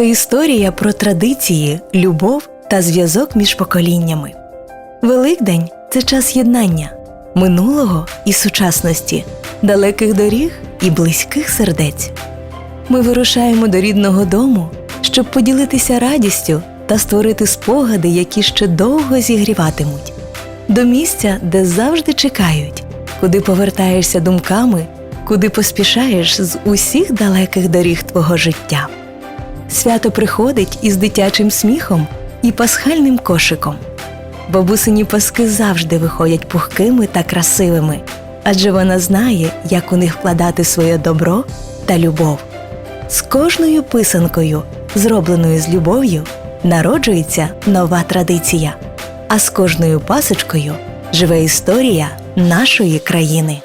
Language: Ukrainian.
Це історія про традиції, любов та зв'язок між поколіннями. Великдень це час єднання минулого і сучасності, далеких доріг і близьких сердець. Ми вирушаємо до рідного дому, щоб поділитися радістю та створити спогади, які ще довго зігріватимуть, до місця, де завжди чекають, куди повертаєшся думками, куди поспішаєш з усіх далеких доріг твого життя. Свято приходить із дитячим сміхом і пасхальним кошиком. Бабусині паски завжди виходять пухкими та красивими, адже вона знає, як у них вкладати своє добро та любов. З кожною писанкою, зробленою з любов'ю, народжується нова традиція, а з кожною пасочкою живе історія нашої країни.